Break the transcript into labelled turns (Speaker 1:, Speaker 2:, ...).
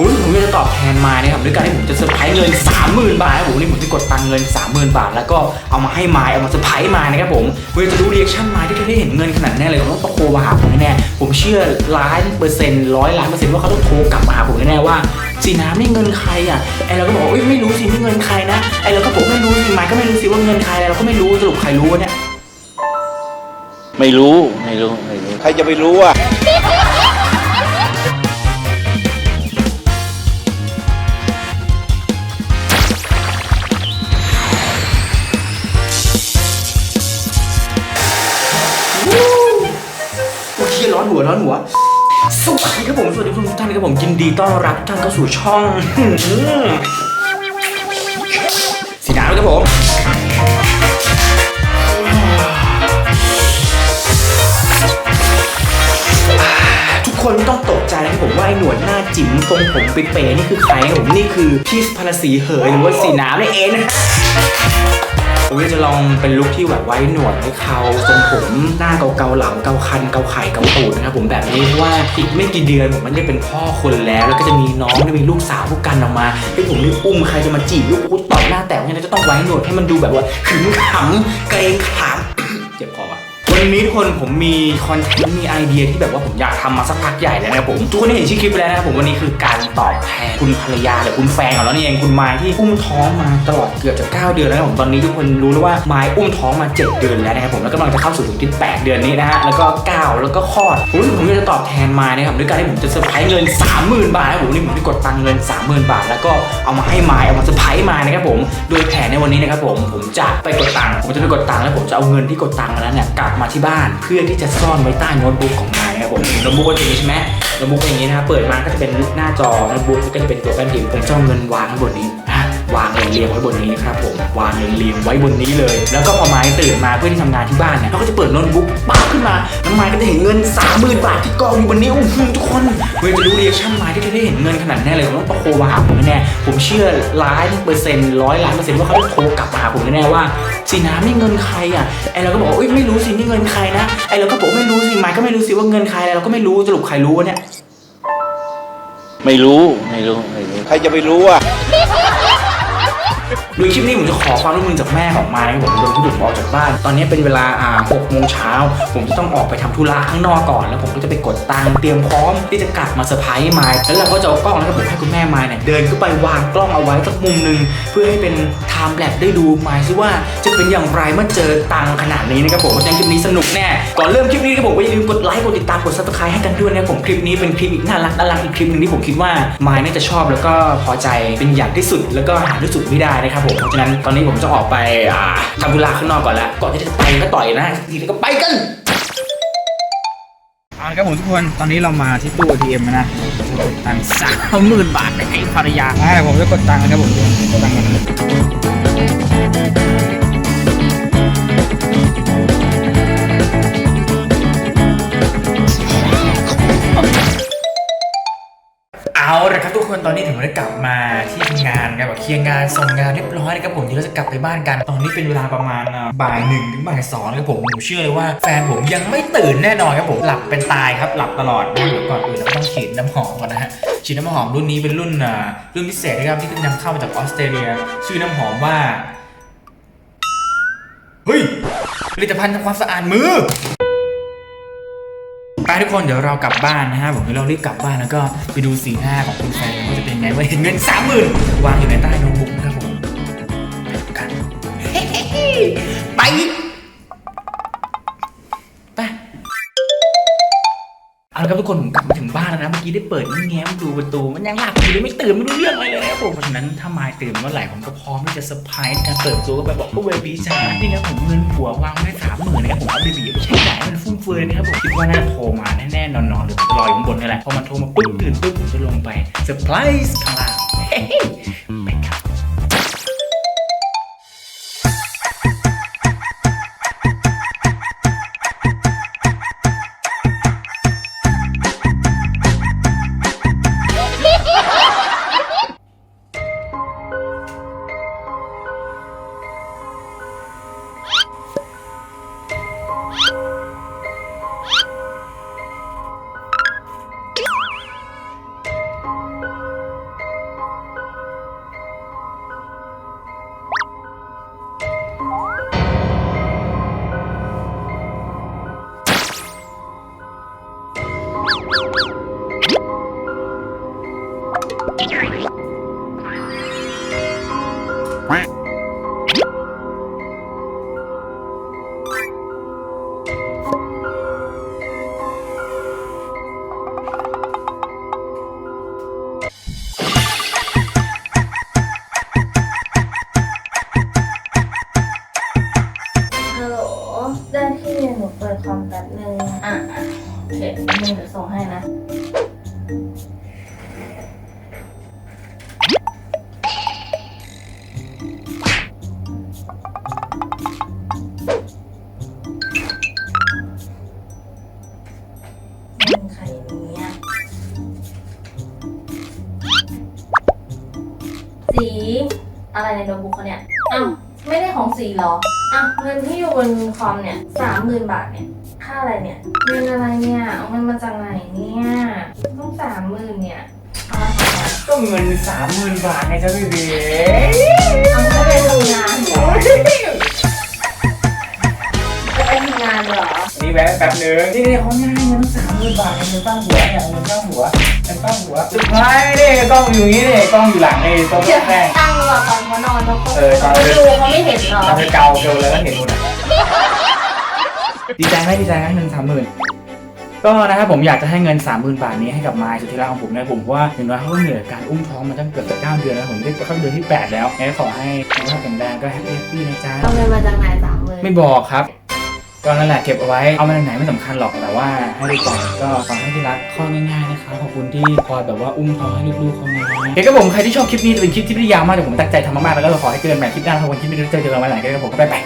Speaker 1: ผมผมจะตอบแทนมานะครับด้วยการที่ผมจะเซอร์ไพรส์เงิน 30,000 บาทครับผมวันนี่ผมจะกดตังค์เงิน 30,000 บาท แล้วก็เอามาให้มายเอามาเซอร์ไพรส์มานะครับผมเพื่อจะรู้รีแอคชั่นมายที่เขาได้เห็นเงินขนาดแน่เลยเขาต้องตะโกนมาหาผมแน่ๆผมเชื่อล้านเปอร์เซ็นต์ร้อยล้านเปอร์เซ็นต์ว่าเขาต้องโทรกลับมาหาผมแน่ๆว่าสีน้ำนี่เงินใครอะไอเราก็บอกว่าเอ้ยไม่รู้สินี่เงินใครนะไอเราก็บอกไม่รู้สิมายก็ไม่รู้สิว่าเงินใครเราก็ไม่รู้สรุปใครรู้วะเนี่ย
Speaker 2: ไม่รู้ไม่รู้ไม่รู้
Speaker 3: ใครจะไปรู้อะ
Speaker 1: ร้อนหัว สวัสดีครับผม สวัสดีทุกท่านครับผมยินดีต้อนรับทุกท่านเข้าสู่ช่องสีน้ำครับผมทุกคนต้องตกใจนะผมว่าไอ้หนวดหน้าจิ๋มทรงผมเป๊ะๆนี่คือใครครับผมนี่คือพี่พลสีเหยหรือว่าสีน้ำนั่นเองนะ ผมจะลองเป็นลุคที่แบบไว้หนวดให้เขาทรงผมหน้าเกาๆเหลาเกาคันเกาไข่เกาตูดนะครับผมแบบนี้เพราะว่าอีกไม่กี่เดือนผมมันจะเป็นพ่อคนแล้ว แล้วก็จะมีน้องจะมีลูกสาวพวกกันออกมาให้ผมได้อุ้มใครจะมาจีบลูกกูต่อยหน้าแตกเนี่ยจะต้องไว้หนวดให้มันดูแบบว่าขึงขังเกรงขาม วันนี้ทุกคนผมมีคอนเทนต์มีไอเดียที่แบบว่าผมอยากทำมาสักพักใหญ่แล้วนะครับผมทุกคนได้เห็นชื่อคลิปไปแล้วนะครับผมวันนี้คือการตอบแทนคุณภรรยาหรือคุณแฟนของเรานี่เองคุณไม้ที่อุ้มท้องมาตลอดเกือบจะ9เดือนแล้วนะครับผมตอนนี้ทุกคนรู้แล้วว่าไม้อุ้มท้องมา 7 เดือนแล้วนะครับผมแล้วกำลังจะเข้าสู่ถึงที่8เดือนนี้นะฮะแล้วก็ 9 แล้วก็คลอดผมรู้สึกผมอยากจะตอบแทนไม้นะครับด้วยการที่ผมจะเซอร์ไพรส์เงิน 30,000 บาทนะครับผมนี่ผมได้กดตังค์เงิน 30,000 บาท แล้วก็เอามาให้ไม้เอามาเซอร์ไพรส์ไม้นะครับผมโดยแผนในวันนี้นะครับผมผมจะไปกดตังค์ผมจะไปกดตังค์แล้วผมจะเอาเงินที่กดตังค์มานั้นเนี่ยกลับมาที่บ้านเพื่อที่จะซ่อนไว้ใต้โน้ตบุ๊กของนายนะครับผมโน้ตบุ๊กก็จะอย่างนี้ใช่ไหมโน้ตบุ๊กอย่างนี้นะครับเปิดมาก็จะเป็นหน้าจอโน้ตบุ๊กก็จะเป็นตัวแป้นพิมพ์ผมจะเอาเงินวางไว้บนนี้วางเรียงเรียงไว้บนนี้นะครับผมวางเรียงเรียงไว้บนนี้เลย แล้วก็พอไม้ตื่นมาเพื่อที่ทำงานที่บ้านเนี่ยเราก็จะเปิดโน้ตบุ๊กปั๊บขึ้นมาแล้วไม้ก็จะเห็นเงิน30,000บาทที่กองอยู่บนนี้โอ้โหทุกคนเพื่อจะรู้รีแอคชั่นไม้ที่เขาได้เห็นเงินขนาดแน่เลยผมต้องโกนมาหาผมแน่ผมเชื่อล้านเปอร์เซ็นต์ร้อยล้านเปอร์เซ็นต์ว่าเขาต้องโทรกลับมาหาผมแน่ว่า สีน้ำนี่เงินใครอะไอเราก็บอกว่าเอ้ยไม่รู้สินี่เงินใครนะไอเราก็บอกไม่รู้สิไมค์ก็ไม่รู้สิว่าเงินใครเราก็ไม่รู้สรุปใครรู้วะเนี่ย
Speaker 2: ไม่รู้ไม่รู้ไม่รู้
Speaker 3: ใครจะไปรู้อะ
Speaker 1: โดยคลิปนี้ผมจะขอความร่วมมือจากแม่ของไมค์ผมโดนผู้ถูกออกจากบ้าน ตอนนี้เป็นเวลาอ่าหกโมงเช้า ผมจะต้องออกไปทำธุระข้างนอกก่อน แล้วผมก็จะไปกดตังค์เตรียมพร้อมที่จะกลับมาเซอร์ไพรส์ไมค์แล้วเราก็จะเอากล้องแล้วก็ผมให้คุณแม่ไมค์เนี่ยเดินขึ้นไปวางกล้องเอาไว้สักมุมหนึ่งเพื่อให้เป็นไทม์แลปได้ดูไมค์ซิว่าจะเป็นอย่างไรเมื่อเจอตังค์ขนาดนี้นะครับผมเพราะฉะนั้นคลิปนี้สนุกแน่ก่อนเริ่มคลิปนี้นะครับผมก็อย่าลืมกดไลค์กดติดตามกดซับสไครต์ให้กันด้วยนะครับผมคลิปนี้เป็นคลิปอีกน่ารักน่ารักอีกคลิปหนึ่งที่ผมคิดว่าไมค์น่าจะชอบแล้วก็พอใจเป็นอย่างที่สุดแล้วก็หาที่สุดไม่ได้นะครับผมเพราะฉะนั้นตอนนี้ผมจะออกไปอ่าทำธุระข้างนอกก่อนแล้วก่อนที่จะไปก็ต่อยนะทีนี้ก็ไปกันเอาละครับผมทุกคน ตอนนี้เรามาที่ตู้ ATM นะกดตังค์สามหมื่นบาทให้ภรรยาอ่าผมจะกดตังค์นะครับผมกดตังค์ก่อน เอาละครับทุกคนตอนนี้ถึงเวลากลับมาที่ทำงานนะครับเคลียร์งานส่งงานเรียบร้อยนะครับผมเดี๋ยวเราจะกลับไปบ้านกัน ตอนนี้เป็นเวลาประมาณบ่ายหนึ่งถึงบ่ายสองนะครับผมผมเชื่อเลยว่าแฟนผมยังไม่ตื่นแน่นอนครับผมหลับเป็นตายครับหลับตลอดนะเดี๋ยวก่อนอื่นเราต้องฉีดน้ำหอมก่อนนะฮะฉีดน้ำหอมรุ่นนี้เป็นรุ่นอ่ารุ่นพิเศษนะครับที่นำเข้ามาจากออสเตรเลีย ชื่อน้ำหอมว่าเฮ้ยผลิตภัณฑ์ทำความสะอาดมือ ไปทุกคนเดี๋ยวเรากลับบ้านนะฮะผมเดี๋ยวเรารีบกลับบ้านแล้วก็ไปดูสีหน้าของคุณแฟนว่าจะเป็นยังไงว่าเห็นเงินสามหมื่นวางอยู่ในใต้โน้ตบุ๊กนะครับผมไปดูกันไปไปเอาละครับทุกคนผมกลับมาถึงบ้านแล้วนะเมื่อกี้ได้เปิดแง้มดูประตูมันยังหลับอยู่เลยไม่ตื่นไม่รู้เรื่องอะไรเลยครับผมเพราะฉะนั้นถ้ามายตื่นเมื่อไหร่ผมก็พร้อมที่จะเซอร์ไพรส์การเปิดตัวก็ไปบอกว่าเวบีจ๋านี่ครับผมเงินผัววางไว้สามหมื่นนะครับผมเอาเบบีไปใช้ เฟือยนะครับผมคิดว่าน่าโทรมาแน่ๆนอนๆหรือรออยู่ข้างบนนี่แหละพอมันโทรมาปุ๊บตื่นปุ๊บผมจะลงไปเซอร์ไพรส์ข้างล่าง ฮั
Speaker 3: ลโหลได้ที่เมียหนูเปิดคอมแป๊บนึงอะโอเคแป๊บนึงเดี๋ยวส่งให้นะ อะไรในโน้ตบุ๊กเขาเนี่ยอ้าวไม่ได้ของสีเหรออ้าวเงินที่อยู่บนคอมเนี่ยสามหมื่นบาทเนี่ยค่าอะไรเนี่ยเงินอะไรเนี่ยเอาเงินมาจากไหนเนี่ยต้องสามหมื่นเนี่ยเอามาทำอะไร
Speaker 1: ก็เงินสามหมื่นบาทไงจ๊ะพี่เบ
Speaker 3: เอาไม่ไปทำงานเหรอจะไปทำงานเหรอ
Speaker 1: นี่แวะแป๊บนึงนี่เขาง่ายเงินสามหมื่นบาทเงินตั้งหัวเนี่ยเงินตั้งหัวเงินตั้งหัวสุดท้ายนี่กล้องอยู่นี่นี่กล้องอยู่หลังนี่ตรง
Speaker 3: เดี๋ยว
Speaker 1: แป้ง
Speaker 3: ตั้งรอตอนเขานอนเขาก็
Speaker 1: เออตอน
Speaker 3: เขาดูเขาไม่เห็นหรอ
Speaker 1: ทำให้เกาเกลแล้วก็เห็นหมดอะดีใจไหมดีใจไหมเงินสามหมื่นก็นะครับผมอยากจะให้เงิน 30,000 บาทนี้ให้กับไมายสุดที่รักของผมนะผมเพราะว่าอย่างน้อยเขาก็เหนื่อยกับการอุ้มท้องมาตั้งเกือบจะ9เดือนแล้วผมได้เข้าเดือนที่ 8 แล้วงั้นขอให้สุขภาพแข็งแรงก็แฮปปี้แฮปปี้นะจ๊ะ
Speaker 3: เอาเงินมาจากไหนสามหมื่น
Speaker 1: ไม่บอกครับ ก็นั่นแหละเก็บเอาไว้เอามาจาไหนไม่สำคัญหรอกแต่ว่าให้ดูก่อนก็ขอให้ที่รักข้อง่ายๆนะคะขอบคุณที่คอยแบบว่าอุ้มท้องให้ลูกๆเขานะโอเคครับผมใครที่ชอบคลิปนี้จะเป็นคลิปที่ไม่ไยาวมากแต่ผมตั้งใจทำมากๆแล้วก็ขอให้เกินแบบคลิปหน้าทวันคลิปนี้เจอเจอกันวันไหนกันครับผมก็ไปาย